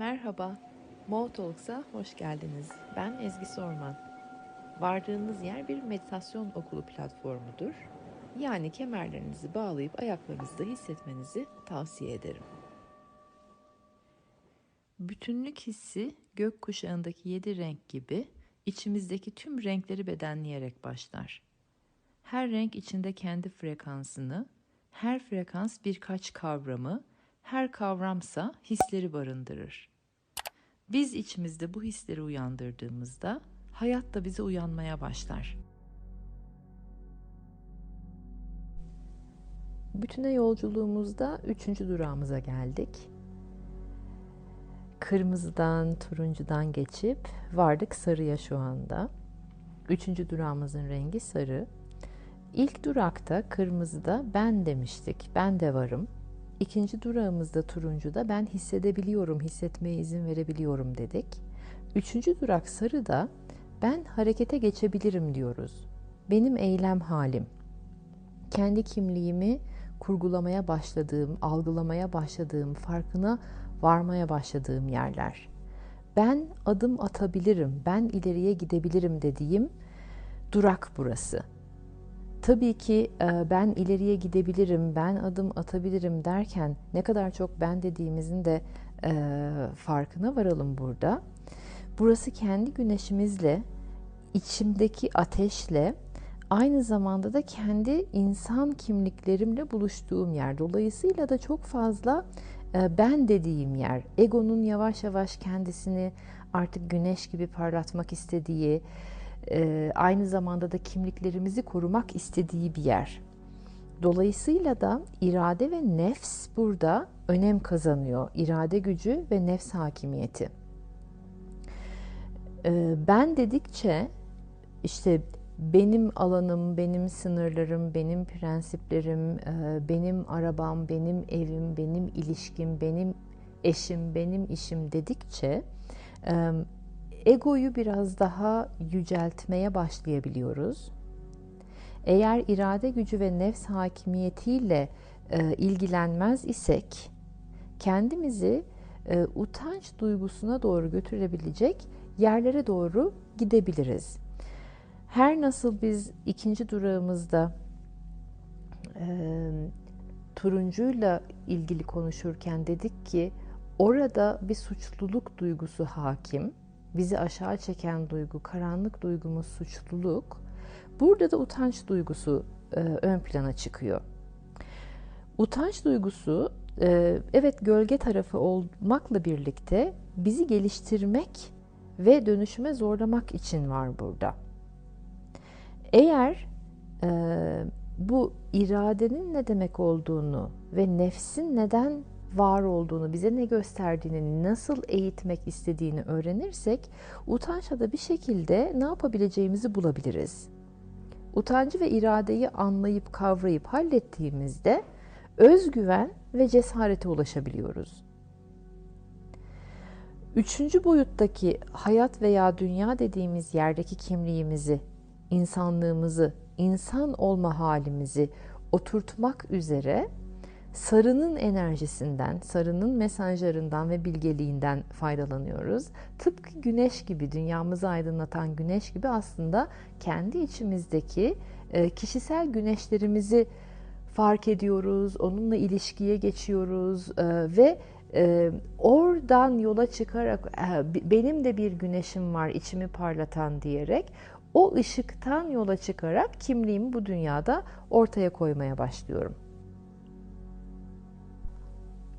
Merhaba, Mo hoş geldiniz. Ben Ezgi Sorman. Vardığınız yer bir meditasyon okulu platformudur. Yani kemerlerinizi bağlayıp ayaklarınızda hissetmenizi tavsiye ederim. Bütünlük hissi gökkuşağındaki yedi renk gibi içimizdeki tüm renkleri bedenleyerek başlar. Her renk içinde kendi frekansını, her frekans birkaç kavramı, her kavramsa hisleri barındırır. Biz içimizde bu hisleri uyandırdığımızda hayat da bize uyanmaya başlar. Bütüne yolculuğumuzda üçüncü durağımıza geldik. Kırmızıdan, turuncudan geçip vardık sarıya şu anda. Üçüncü durağımızın rengi sarı. İlk durakta kırmızıda ben demiştik, ben de varım. İkinci durağımızda turuncuda ben hissedebiliyorum, hissetmeye izin verebiliyorum dedik. Üçüncü durak sarıda ben harekete geçebilirim diyoruz. Benim eylem halim. Kendi kimliğimi kurgulamaya başladığım, algılamaya başladığım, farkına varmaya başladığım yerler. Ben adım atabilirim, ben ileriye gidebilirim dediğim durak burası. Tabii ki e, ben ileriye gidebilirim, ben adım atabilirim derken ne kadar çok ben dediğimizin de e, farkına varalım burada. Burası kendi güneşimizle, içimdeki ateşle, aynı zamanda da kendi insan kimliklerimle buluştuğum yer. Dolayısıyla da çok fazla e, ben dediğim yer. Egonun yavaş yavaş kendisini artık güneş gibi parlatmak istediği, e, aynı zamanda da kimliklerimizi korumak istediği bir yer. Dolayısıyla da irade ve nefs burada önem kazanıyor. İrade gücü ve nefs hakimiyeti. E, ben dedikçe işte benim alanım, benim sınırlarım, benim prensiplerim, e, benim arabam, benim evim, benim ilişkim, benim eşim, benim işim dedikçe egoyu biraz daha yüceltmeye başlayabiliyoruz. Eğer irade gücü ve nefs hakimiyetiyle e, ilgilenmez isek kendimizi e, utanç duygusuna doğru götürebilecek yerlere doğru gidebiliriz. Her nasıl biz ikinci durağımızda e, turuncuyla ilgili konuşurken dedik ki orada bir suçluluk duygusu hakim bizi aşağı çeken duygu, karanlık duygumuz suçluluk. Burada da utanç duygusu e, ön plana çıkıyor. Utanç duygusu e, evet gölge tarafı olmakla birlikte bizi geliştirmek ve dönüşüme zorlamak için var burada. Eğer e, bu iradenin ne demek olduğunu ve nefsin neden var olduğunu, bize ne gösterdiğini, nasıl eğitmek istediğini öğrenirsek utançla da bir şekilde ne yapabileceğimizi bulabiliriz. Utancı ve iradeyi anlayıp kavrayıp hallettiğimizde özgüven ve cesarete ulaşabiliyoruz. Üçüncü boyuttaki hayat veya dünya dediğimiz yerdeki kimliğimizi, insanlığımızı, insan olma halimizi oturtmak üzere sarının enerjisinden, sarının mesajlarından ve bilgeliğinden faydalanıyoruz. Tıpkı güneş gibi, dünyamızı aydınlatan güneş gibi aslında kendi içimizdeki e, kişisel güneşlerimizi fark ediyoruz, onunla ilişkiye geçiyoruz e, ve e, oradan yola çıkarak benim de bir güneşim var içimi parlatan diyerek o ışıktan yola çıkarak kimliğimi bu dünyada ortaya koymaya başlıyorum.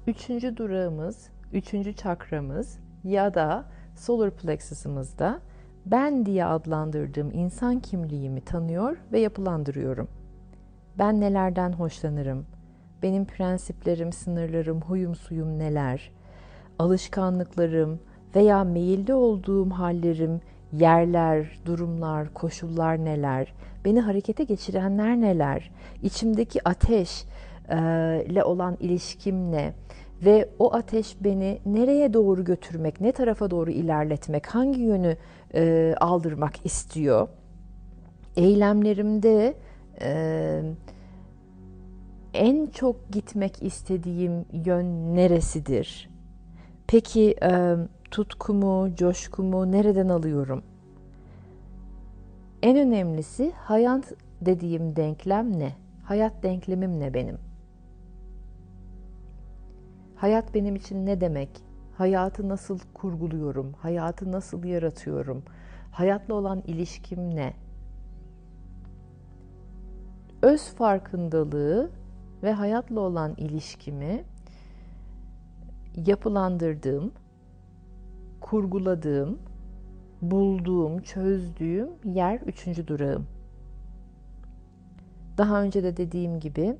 Üçüncü durağımız, üçüncü çakramız ya da solar plexus'ımızda ben diye adlandırdığım insan kimliğimi tanıyor ve yapılandırıyorum. Ben nelerden hoşlanırım? Benim prensiplerim, sınırlarım, huyum suyum neler? Alışkanlıklarım veya meyilli olduğum hallerim, yerler, durumlar, koşullar neler? Beni harekete geçirenler neler? İçimdeki ateş, ile olan ilişkim ne ve o ateş beni nereye doğru götürmek, ne tarafa doğru ilerletmek, hangi yönü e, aldırmak istiyor. Eylemlerimde e, en çok gitmek istediğim yön neresidir? Peki e, tutkumu, coşkumu nereden alıyorum? En önemlisi hayat dediğim denklem ne? Hayat denklemim ne benim? Hayat benim için ne demek? Hayatı nasıl kurguluyorum? Hayatı nasıl yaratıyorum? Hayatla olan ilişkim ne? Öz farkındalığı ve hayatla olan ilişkimi yapılandırdığım, kurguladığım, bulduğum, çözdüğüm yer üçüncü durağım. Daha önce de dediğim gibi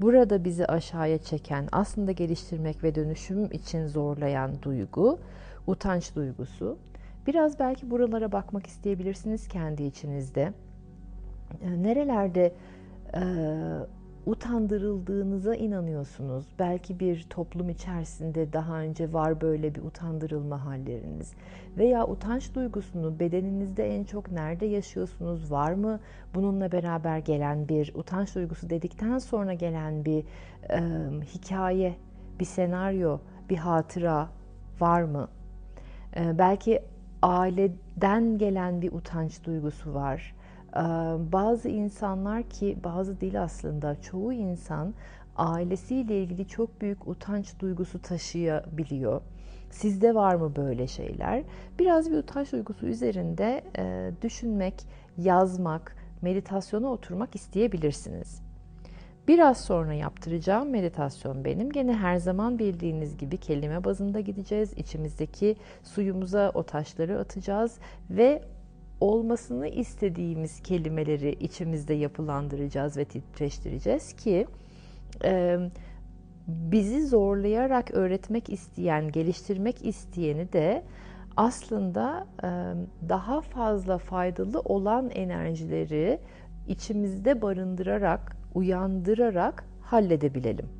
burada bizi aşağıya çeken, aslında geliştirmek ve dönüşüm için zorlayan duygu, utanç duygusu. Biraz belki buralara bakmak isteyebilirsiniz kendi içinizde. Nerelerde e, utandırıldığınıza inanıyorsunuz. Belki bir toplum içerisinde daha önce var böyle bir utandırılma halleriniz. Veya utanç duygusunu bedeninizde en çok nerede yaşıyorsunuz? Var mı bununla beraber gelen bir utanç duygusu dedikten sonra gelen bir e, hikaye, bir senaryo, bir hatıra var mı? E, belki aileden gelen bir utanç duygusu var bazı insanlar ki bazı değil aslında çoğu insan ailesiyle ilgili çok büyük utanç duygusu taşıyabiliyor. Sizde var mı böyle şeyler? Biraz bir utanç duygusu üzerinde düşünmek, yazmak, meditasyona oturmak isteyebilirsiniz. Biraz sonra yaptıracağım meditasyon benim. Gene her zaman bildiğiniz gibi kelime bazında gideceğiz. İçimizdeki suyumuza o taşları atacağız ve olmasını istediğimiz kelimeleri içimizde yapılandıracağız ve titreştireceğiz ki e, bizi zorlayarak öğretmek isteyen, geliştirmek isteyeni de aslında e, daha fazla faydalı olan enerjileri içimizde barındırarak, uyandırarak halledebilelim.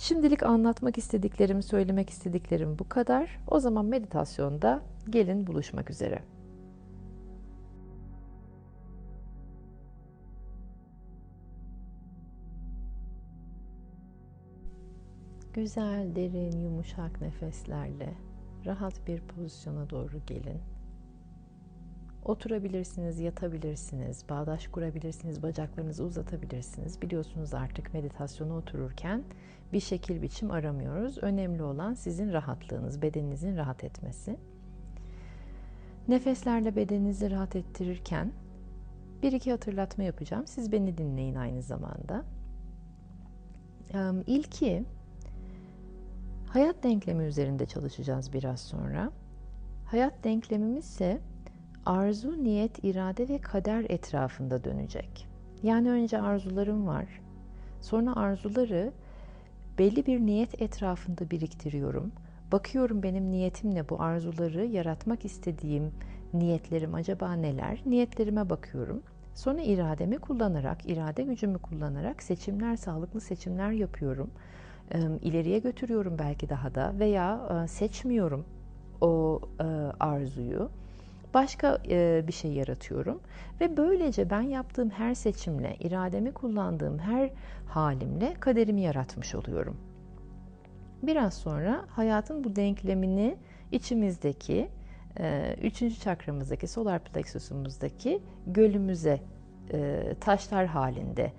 Şimdilik anlatmak istediklerim, söylemek istediklerim bu kadar. O zaman meditasyonda gelin buluşmak üzere. Güzel, derin, yumuşak nefeslerle rahat bir pozisyona doğru gelin. Oturabilirsiniz, yatabilirsiniz, bağdaş kurabilirsiniz, bacaklarınızı uzatabilirsiniz. Biliyorsunuz artık meditasyona otururken bir şekil biçim aramıyoruz. Önemli olan sizin rahatlığınız, bedeninizin rahat etmesi. Nefeslerle bedeninizi rahat ettirirken bir iki hatırlatma yapacağım. Siz beni dinleyin aynı zamanda. İlki hayat denklemi üzerinde çalışacağız biraz sonra. Hayat denklemimiz ise arzu, niyet, irade ve kader etrafında dönecek. Yani önce arzularım var. Sonra arzuları belli bir niyet etrafında biriktiriyorum. Bakıyorum benim niyetim ne? Bu arzuları yaratmak istediğim niyetlerim acaba neler? Niyetlerime bakıyorum. Sonra irademi kullanarak, irade gücümü kullanarak seçimler, sağlıklı seçimler yapıyorum. İleriye götürüyorum belki daha da veya seçmiyorum o arzuyu başka e, bir şey yaratıyorum ve böylece ben yaptığım her seçimle, irademi kullandığım her halimle kaderimi yaratmış oluyorum. Biraz sonra hayatın bu denklemini içimizdeki e, üçüncü çakramızdaki solar plexusumuzdaki gölümüze e, taşlar halinde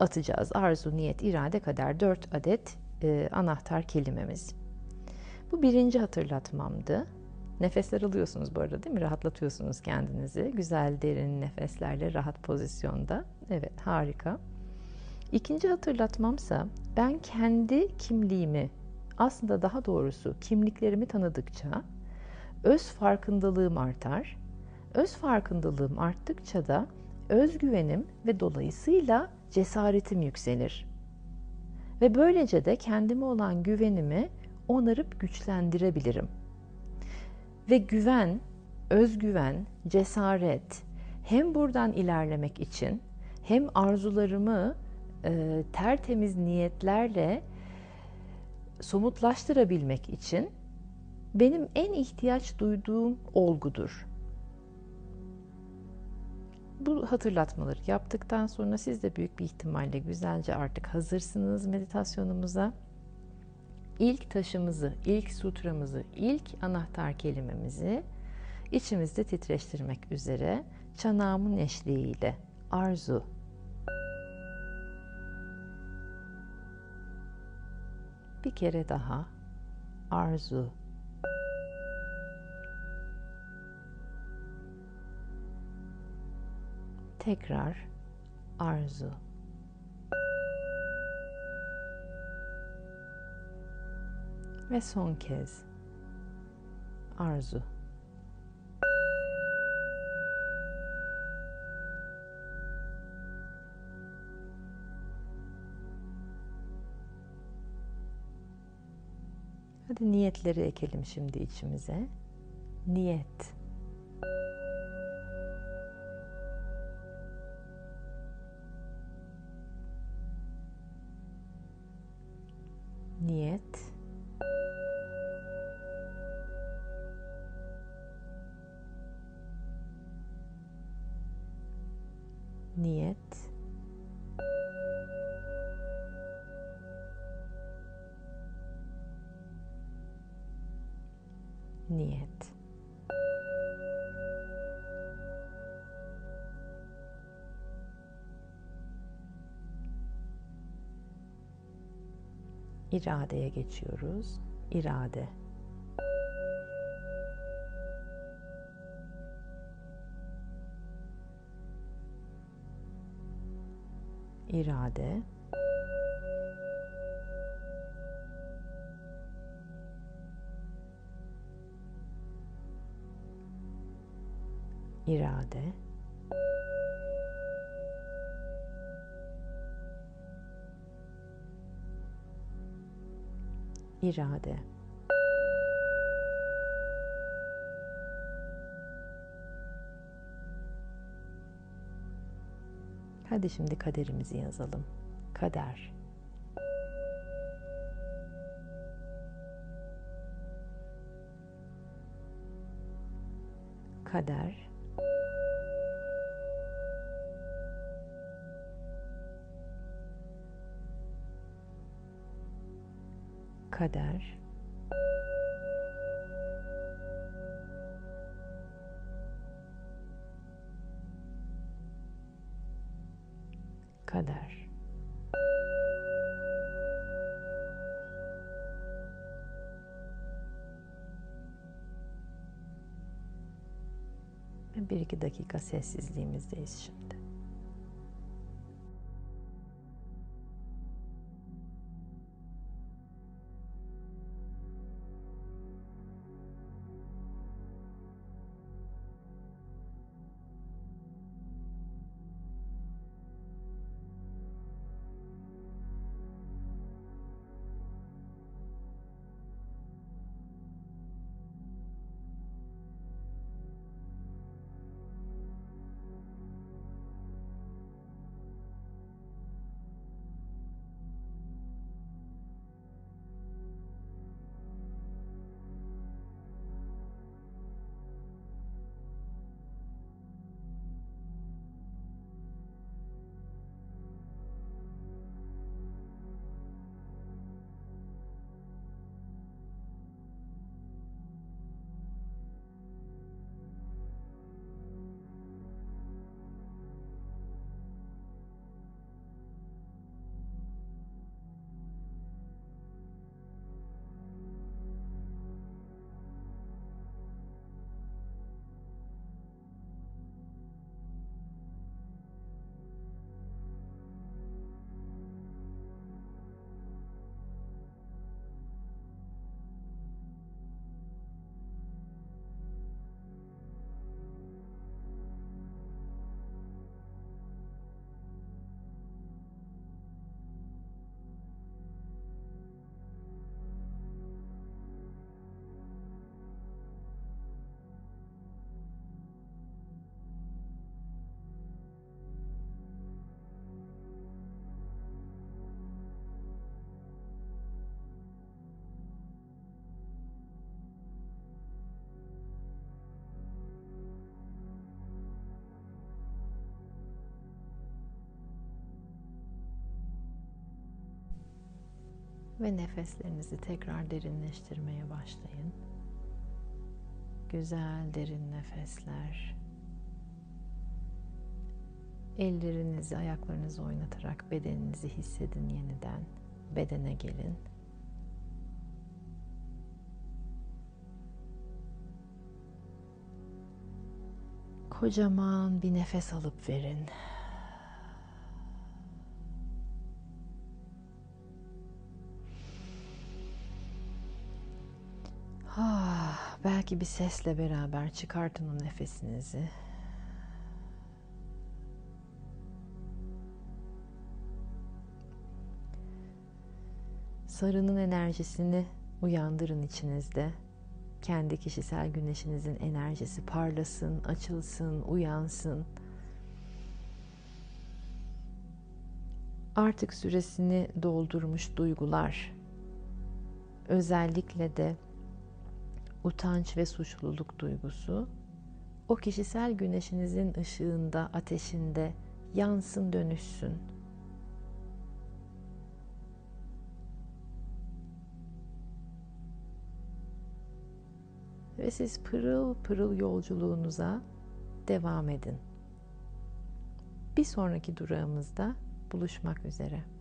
atacağız. Arzu, niyet, irade, kader dört adet e, anahtar kelimemiz. Bu birinci hatırlatmamdı. Nefesler alıyorsunuz bu arada değil mi? Rahatlatıyorsunuz kendinizi. Güzel derin nefeslerle rahat pozisyonda. Evet harika. İkinci hatırlatmamsa ben kendi kimliğimi aslında daha doğrusu kimliklerimi tanıdıkça öz farkındalığım artar. Öz farkındalığım arttıkça da özgüvenim ve dolayısıyla cesaretim yükselir. Ve böylece de kendime olan güvenimi onarıp güçlendirebilirim.'' Ve güven, özgüven, cesaret hem buradan ilerlemek için hem arzularımı e, tertemiz niyetlerle somutlaştırabilmek için benim en ihtiyaç duyduğum olgudur. Bu hatırlatmaları yaptıktan sonra siz de büyük bir ihtimalle güzelce artık hazırsınız meditasyonumuza. İlk taşımızı, ilk sutramızı, ilk anahtar kelimemizi içimizde titreştirmek üzere çanağımın eşliğiyle arzu. Bir kere daha arzu. Tekrar arzu ve son kez arzu Hadi niyetleri ekelim şimdi içimize. Niyet. İradeye geçiyoruz. İrade. İrade. İrade. İrade. Hadi şimdi kaderimizi yazalım. Kader. Kader. Kader. Kader. Ve bir iki dakika sessizliğimizdeyiz şimdi. Ve nefeslerinizi tekrar derinleştirmeye başlayın. Güzel derin nefesler. Ellerinizi, ayaklarınızı oynatarak bedeninizi hissedin yeniden. Bedene gelin. Kocaman bir nefes alıp verin. Ah, belki bir sesle beraber çıkartın o nefesinizi. Sarının enerjisini uyandırın içinizde. Kendi kişisel güneşinizin enerjisi parlasın, açılsın, uyansın. Artık süresini doldurmuş duygular, özellikle de utanç ve suçluluk duygusu o kişisel güneşinizin ışığında, ateşinde yansın, dönüşsün. Ve siz pırıl pırıl yolculuğunuza devam edin. Bir sonraki durağımızda buluşmak üzere.